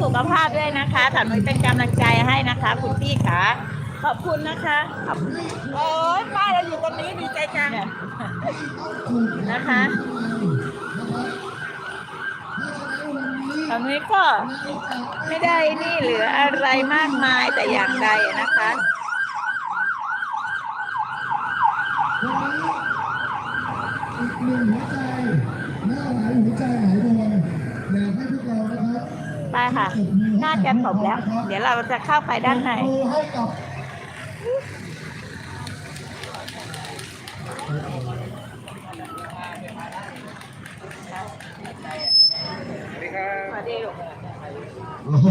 สุขภาพด้วยนะคะถันไว้เป็นกำลังใจให้นะคะ คุณพี่ขาขอบคุณนะคะขอบคุณโอ้ยป้าเราอยู่ตรงนี้ดีใจจังนะคะตอนนี้ก็ไม่ได้นี่เหลืออะไรมากมายแต่อย่างใดนะคะหนึ่งหัวใจหน้าหายหัวใจหายดวง ค่ะ น่าจะจบแล้ว เดี๋ยวเราจะเข้าไปด้านในมือให้กับสวัสดีลูกโอ้โห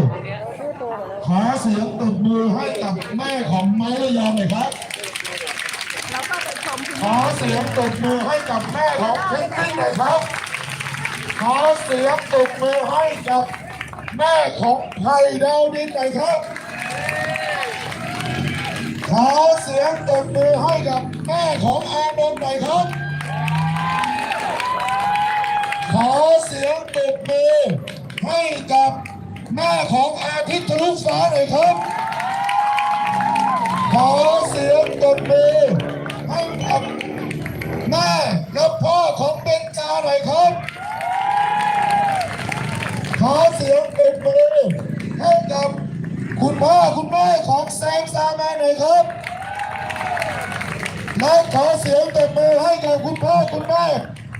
ขอเสียงตบมือให้กับแม่ของไม้ระยองหน่อยครับเราก็ไปชมคุณขอเสียงตบมือให้กับแม่ของเพชรนิ่งหน่อยครับ ขอเสียงตบมือให้กับ แม่ของไผ่ดาวดินหน่อยครับ ขอเสียงตบมือให้กับแม่ของอานนท์หน่อยครับ ขอเสียงตบมือให้กับแม่ของอาทิตย์ทะลุฟ้าหน่อยครับ ขอเสียงตบมือให้กับแม่ ซาแมนหน่อยครับและขอเสียงตบมือให้กับคุณพ่อคุณแม่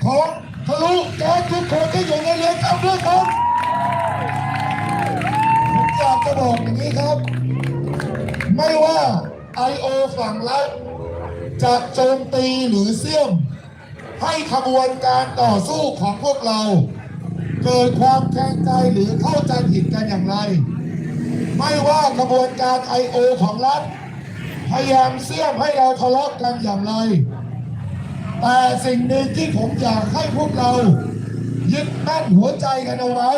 ของทะลุแก๊สทุกคนที่อยู่ในเรือนจำด้วยครับผมอยากจะบอกอย่างนี้ครับ ไม่ว่าไอโอฝั่งละจะโจมตีหรือเสี่ยม ให้ขบวนการต่อสู้ของพวกเรา เกิดความแข็งใจหรือเข้าใจผิดกันอย่างไร ไม่ว่าขบวนการไอโอของรัฐ พยายามเสี่ยมให้เราทะเลาะกันอย่างไร แต่สิ่งหนึ่งที่ผมอยากให้พวกเรายึดมั่นหัวใจกันเอาไว้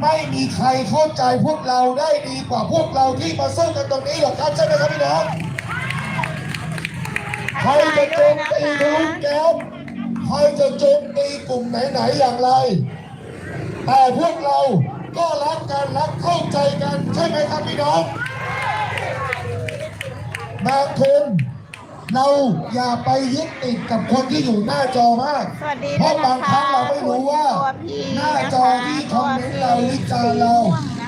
ไม่มีใครเข้าใจพวกเราได้ดีกว่าพวกเราที่มาสู้กันตรงนี้หรอกครับใช่ไหมครับพี่น้องใครจะโจมตีทะลุแก๊สใครจะโจมตีกลุ่มไหนๆอย่างไร แต่พวกเราก็รักกันรักเข้า ใจกันใช่ไหมครับพี่น้องบางคนเราอย่าไปยึดติดกับคนที่อยู่หน้าจอมากสวัสดีเพด้วยราะนะบางครั้งเราไม่รู้ว่าตัวพีหน้าจอที่คอมเมนต์เราวิจารณ์เรา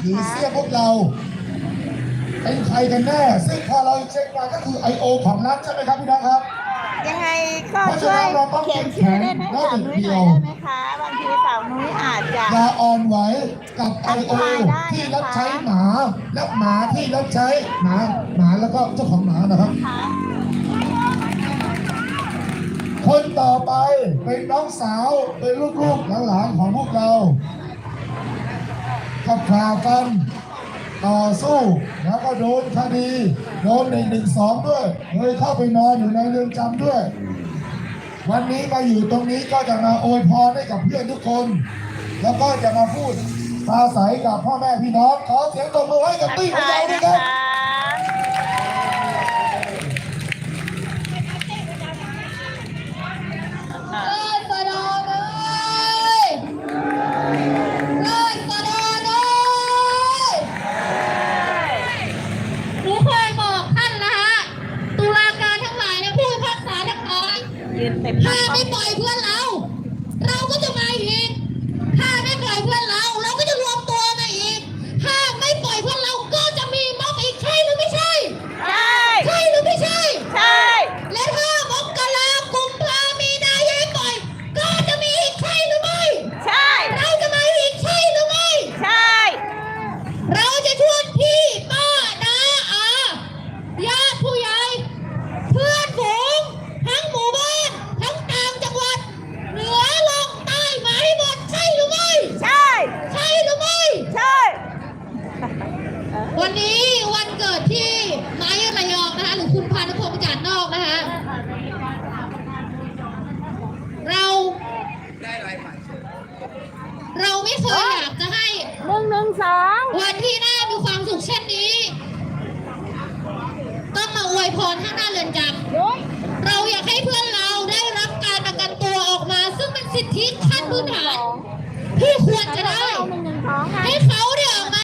หรือเสียพวกเรา เป็นใครกันแน่ซึ่งพอเราเช็คมาก็คือ I.O. ของรัฐใช่ไหมครับพี่น้องครับ ยังไงก็ช่วยเขียนชื่อได้ไหมสาวนุ้ยหน่อยได้ไหมคะบางทีสาวนุ้ยอาจจะอย่าอ่อนไหวกับทัก I.O. ทายได้ที่รับใช้หมาและหมาที่รับใช้หมาหมาแล้วก็เจ้าของหมานะครับค่ะคนต่อไปเป็นน้องสาวเป็นลูกๆหลานๆของพวกเราขับข่ากัน ต่อสู้แล้วก็โดนคดีโดนหนึ่งหนึ่งสองด้วยเลยเข้าไปนอนอยู่ในเรือนจำด้วย วันนี้มาอยู่ตรงนี้ก็จะมาโอยพรให้กับเพื่อนทุกคน แล้วก็จะมาพูดปาศัยกับพ่อแม่พี่น้องขอเสียงตบมือให้กับตี้ของเราด้วยครับาย เราไม่เคยอยากจะให้หนึ่งหนึ่งสองวันที่หน้ามีความสุขเช่นนี้ ต้องมาอวยพรข้างหน้าเรือนจำเราอยากให้เพื่อนเราได้รับการประกันตัวออกมา ซึ่งเป็นสิทธิขั้นพื้นฐานที่ควรจะ